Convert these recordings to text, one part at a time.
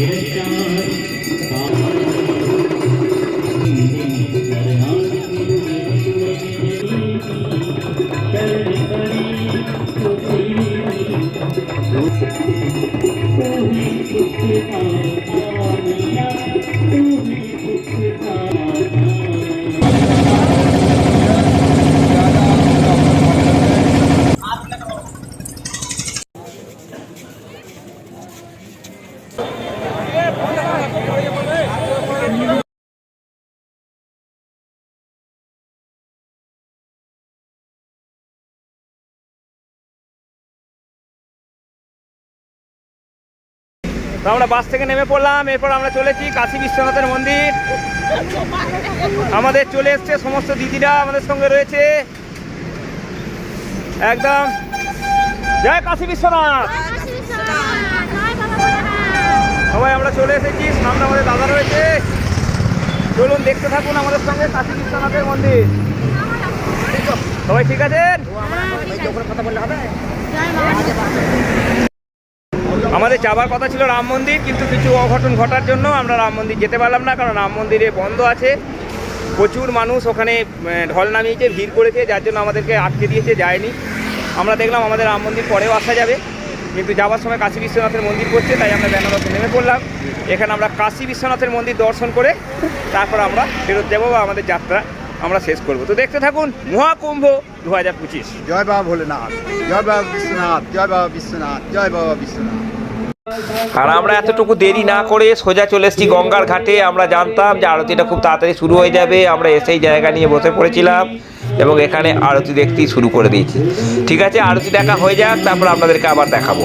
கிடைக்காம তো আমরা বাস থেকে নেমে পড়লাম এরপর আমরা চলেছি কাশী বিশ্বনাথের মন্দির। আমাদের চলে এসছে সমস্ত দিদিরা আমাদের সঙ্গে রয়েছে। একদম। জয় কাশী বিশ্বনাথ। সবাই আমরা চলে এসেছি সামনে আমাদের দাদা রয়েছে। চলুন দেখতে থাকুন আমাদের সঙ্গে কাশী বিশ্বনাথের মন্দির। সবাই ঠিক আছেন? আমাদের যাবার কথা ছিল রাম মন্দির, কিন্তু কিছু অঘটন ঘটার জন্য আমরা রাম মন্দির যেতে পারলাম না, কারণ রাম মন্দিরে বন্ধ আছে। প্রচুর মানুষ ওখানে ঢল নামিয়েছে, ভিড় করেছে, যার জন্য আমাদেরকে আটকে দিয়েছে, যায়নি। আমরা দেখলাম আমাদের রাম মন্দির পরেও আসা যাবে, কিন্তু যাওয়ার সময় কাশী বিশ্বনাথের মন্দির করছে তাই আমরা বেনারসে নেমে পড়লাম। এখানে আমরা কাশী বিশ্বনাথের মন্দির দর্শন করে তারপর আমরা ফেরত যাব বা আমাদের যাত্রা আমরা শেষ করব। তো দেখতে থাকুন, মহাকুম্ভ দু হাজার পঁচিশ। জয় বাবা ভোলেনাথ, জয় বাবা বিশ্বনাথ, জয় বাবা বিশ্বনাথ, জয় বাবা বিশ্বনাথ। আর আমরা এতটুকু দেরি না করে সোজা চলে এসেছি গঙ্গার ঘাটে। আমরা জানতাম যে আরতিটা খুব তাড়াতাড়ি শুরু হয়ে যাবে। আমরা এসেই জায়গা নিয়ে বসে পড়েছিলাম এবং এখানে আরতি দেখতেই শুরু করে দিয়েছি। ঠিক আছে, আরতি দেখা হয়ে যাক, তারপর আপনাদেরকে আবার দেখাবো।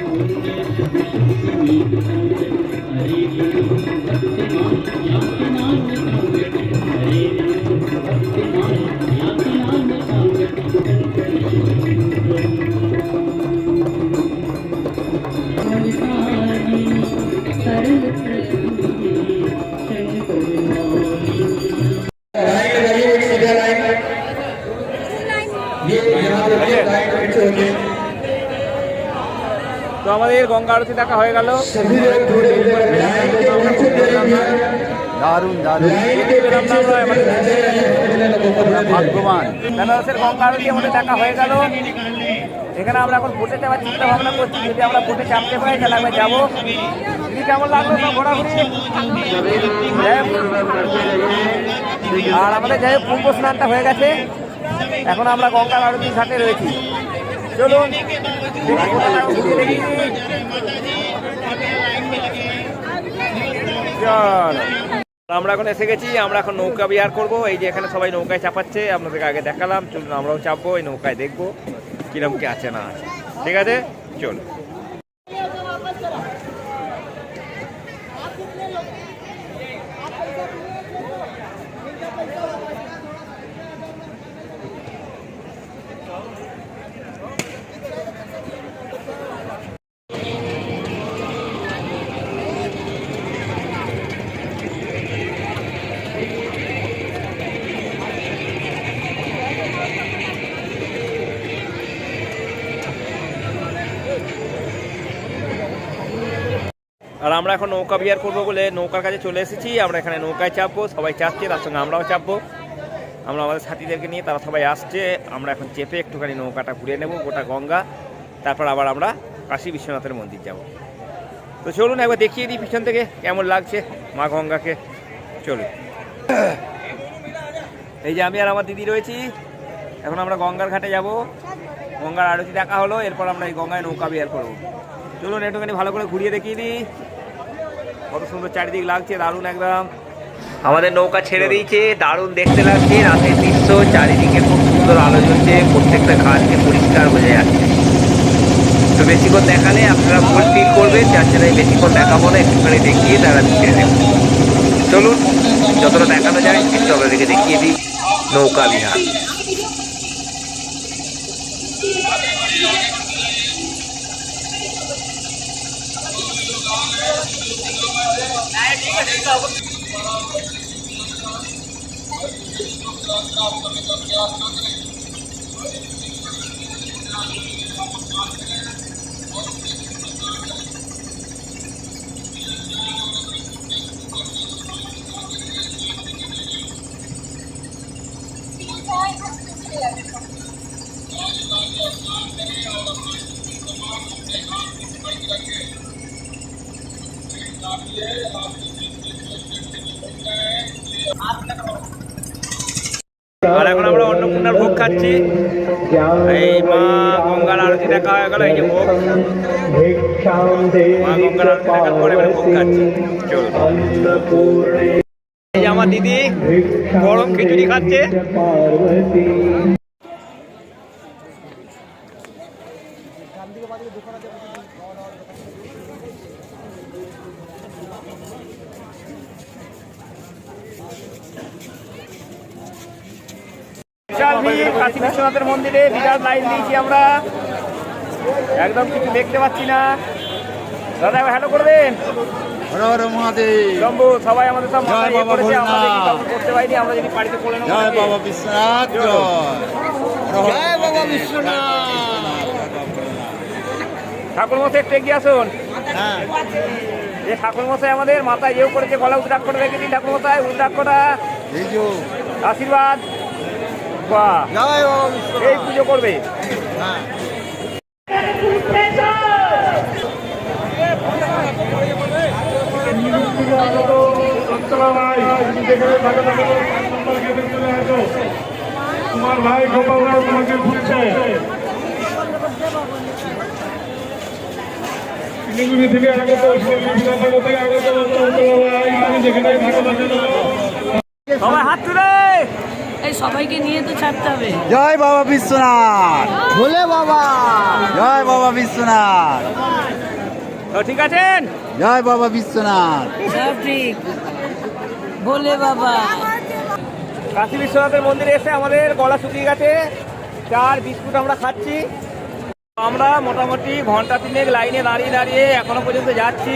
তো আমাদের গঙ্গা আরতি দেখা হয়ে গেল। দারুণ দারুণ। ভাগ্যবান। বেনারসের গঙ্গা আরতি আমাদের দেখা হয়ে গেল। এখানে আমরা এখন বোটে যাওয়ার চিন্তা ভাবনা করছি, যদি আমরা বোটে চাপতে পারি, তাহলে আমরা যাব। কেমন লাগল ঘোরাঘুরি? আর আমাদের যাই হোক কুম্ভ স্নানটা হয়ে গেছে। এখন আমরা গঙ্গা আরতির ঘাটে রয়েছি। চলুন। আমরা এখন এসে গেছি, আমরা এখন নৌকা বিহার করব। এই যে এখানে সবাই নৌকায় চাপাচ্ছে, আপনাদেরকে আগে দেখালাম। চলুন, আমরাও চাপবো, এই নৌকায় দেখব কিরম কি আছে না আছে। ঠিক আছে? চলুন। আমরা এখন নৌকা বিহার করব বলে নৌকার কাছে চলে এসেছি। আমরা এখানে নৌকায় চাপবো, সবাই চাপছে, তার সঙ্গে আমরাও চাপবো। আমরা আমাদের সাথীদেরকে নিয়ে তারা সবাই আসছে। আমরা এখন চেপে একটুখানি নৌকাটা ঘুরে নেব, গোটা গঙ্গা। তারপর আবার আমরা কাশী বিশ্বনাথের মন্দির যাব। তো চলুন একবার দেখিয়ে দিই পিছন থেকে কেমন লাগছে মা গঙ্গাকে। চলুন। এই যে আমি আর আমার দিদি রয়েছি। এখন আমরা গঙ্গার ঘাটে যাব। গঙ্গার আরতি দেখা হলো, এরপর আমরা এই গঙ্গায় নৌকা বিহার করব। চলুন একটুখানি ভালো করে ঘুরিয়ে দেখিয়ে দিই। কত সুন্দর চারিদিক লাগছে, দারুণ একদম। আমাদের নৌকা ছেড়ে দিয়েছে, দারুণ দেখতে লাগছে, রাতের দৃশ্য, চারিদিকে খুব সুন্দর আলো জ্বলছে, প্রত্যেকটা ঘাটকে পরিষ্কার বোঝা যাচ্ছে। তো বেশিক্ষণ দেখালে আপনারা ফুল ফিল করবেন, যার জন্য বেশিক্ষণ দেখাবো না, একটুখানি দেখিয়ে তারা ছেড়ে দেবো। চলুন, যতটা দেখানো যায়, একটু আপনাদেরকে দেখিয়ে দিই, নৌকা বিহার। Thank you. এখন ভোগ খাচ্ছি। এই মা গঙ্গার আরতি দেখা হয়ে গেল, এই যে ভোগ। মা গঙ্গার আরতি দেখার পরে এবারে ভোগ খাচ্ছি। চলুন। এই আমার দিদি, গরম খিচুড়ি খাচ্ছে। বিশাল ভিড় কাশী বিশ্বনাথের মন্দিরে বিরাট লাইন দিয়েছি আমরা। একদম কিছু দেখতে পাচ্ছি না। দাদা এবার হ্যালো করে দেন সবাই আমাদের সব মাথায় ইয়ে করেছে কাউকে করতে পারিনি আমরা যদি বাড়িতে করে নেব জয় বাবা বিশ্বনাথ জয়। জয়। জয় বাবা বিশ্বনাথ। ঠাকুর মশাই একটু এগিয়ে আসুন। হ্যাঁ। যে ঠাকুর মশাই আমাদের মাথায় ইয়েও করেছে গলা উদ্রাক করে রেখে দিন ঠাকুর মশাই যে আশীর্বাদ। বাহ এই পুজো করবে। হ্যাঁ তোমার ভাই গোপাল রাও তোমাকে খুঁজছে শিলিগুড়ি থেকে আগত বিধাননগর থেকে আগত যেখানে সবাই হাত তুলে। এই সবাইকে নিয়ে তো ছাড়তে হবে। জয় বাবা বিশ্বনাথ। ভোলে বাবা। জয় বাবা বিশ্বনাথ। তো ঠিক আছেন? জয় বাবা বিশ্বনাথ। সব ঠিক। বলে বাবা। কাশী বিশ্বনাথের মন্দিরে এসে আমাদের গলা শুকিয়ে গেছে। চার বিস্কুট আমরা খাচ্ছি। আমরা মোটামুটি ঘণ্টা তিনেক লাইনে দাঁড়িয়ে দাঁড়িয়ে এখনও পর্যন্ত যাচ্ছি।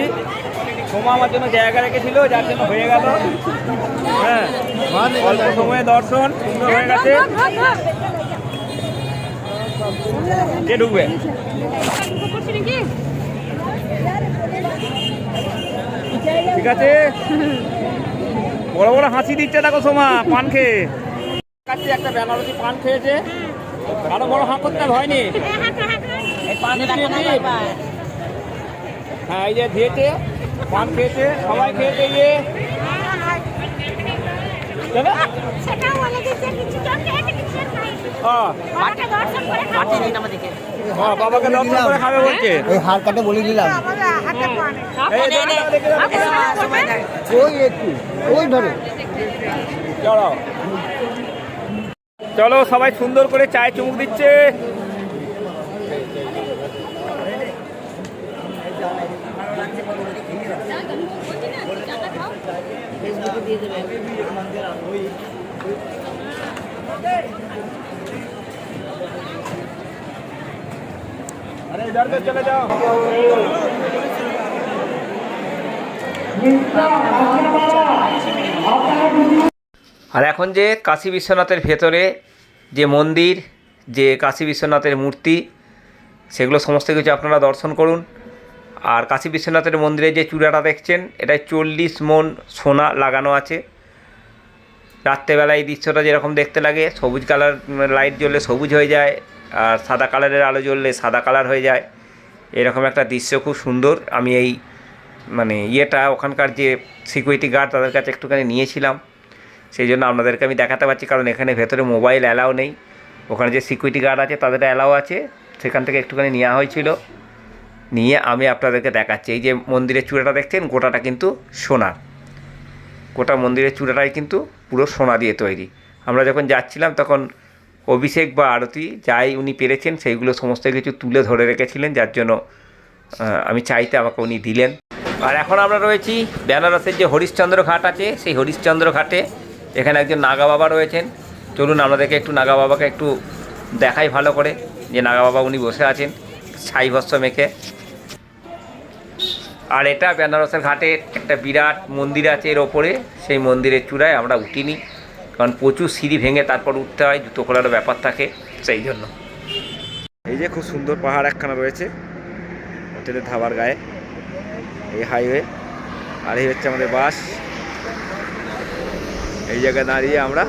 সোমা আমার জন্য জায়গা রেখেছিল যার জন্য হয়ে গেল। হ্যাঁ অল্প সময়ে দর্শন সুন্দর হয়ে গেছে। কে ঢুকবে? ঠিক আছে। বড় বড় হাসি দিচ্ছে দেখো সোমা পান খেয়ে। কাছে একটা বেনারসি পান খেয়েছে। আরও বড় হাঁ করতে হয়নি। এই পান খেয়েছে হ্যাঁ এই যে দিয়েছে পান খেয়েছে সবাই খেয়েছে গিয়ে। কেন? বাবাকে দর্শন করে খাবে। বলছে। ওই হার কাটে বলে দিলাম। এই দেখে দাও, দেখে দাও, দেখে দাও। ওই একটু ওই ধরে। চলো। চলো সবাই সুন্দর করে চায় চুমুক দিচ্ছে। अरे इधर से चले जाओ আর এখন যে কাশী বিশ্বনাথের ভেতরে যে মন্দির যে কাশী বিশ্বনাথের মূর্তি সেগুলো সমস্ত কিছু আপনারা দর্শন করুন আর কাশী বিশ্বনাথের মন্দিরে যে চূড়াটা দেখছেন, এটায় চল্লিশ মন সোনা লাগানো আছে। রাত্রেবেলা এই দৃশ্যটা যেরকম দেখতে লাগে, সবুজ কালার লাইট জ্বললে সবুজ হয়ে যায়, আর সাদা কালারের আলো জ্বললে সাদা কালার হয়ে যায়। এরকম একটা দৃশ্য খুব সুন্দর। আমি এই মানে ইয়েটা, ওখানকার যে সিকিউরিটি গার্ড তাদের কাছে একটুখানি নিয়েছিলাম। সেই জন্য আপনাদেরকে আমি দেখাতে পারছি, কারণ এখানে ভেতরে মোবাইল অ্যালাও নেই। ওখানে যে সিকিউরিটি গার্ড আছে, তাদের অ্যালাও আছে। সেখান থেকে একটুখানি নেওয়া হয়েছিল। নিয়ে আমি আপনাদেরকে দেখাচ্ছি। এই যে মন্দিরের চূড়াটা দেখছেন, গোটাটা কিন্তু সোনার গোটা মন্দিরের চূড়াটাই কিন্তু পুরো সোনা দিয়ে তৈরি। আমরা যখন যাচ্ছিলাম তখন অভিষেক বা আরতি যাই উনি পেরেছেন, সেইগুলো সমস্ত কিছু তুলে ধরে রেখেছিলেন, যার জন্য আমি চাইতে আমাকে উনি দিলেন। আর এখন আমরা রয়েছি বেনারসের যে হরিশ্চন্দ্র ঘাট আছে, সেই হরিশ্চন্দ্র ঘাটে। এখানে একজন নাগা বাবা রয়েছেন। চলুন আপনাদেরকে একটু নাগা বাবাকে একটু দেখাই ভালো করে যে নাগা বাবা উনি বসে আছেন। ছাই ভস্য মেখে। আর এটা বেনারসের ঘাটের একটা বিরাট মন্দির আছে এর ওপরে, সেই মন্দিরের চূড়ায় আমরা উঠিনি, কারণ প্রচুর সিঁড়ি ভেঙে তারপর উঠতে হয়, জুতো খোলারও ব্যাপার থাকে, সেই জন্য। এই যে খুব সুন্দর পাহাড় একখানা রয়েছে, হোটেলের ধাবার গায়ে, এই হাইওয়ে, আর এই হচ্ছে আমাদের বাস। এই জায়গায় দাঁড়িয়ে আমরা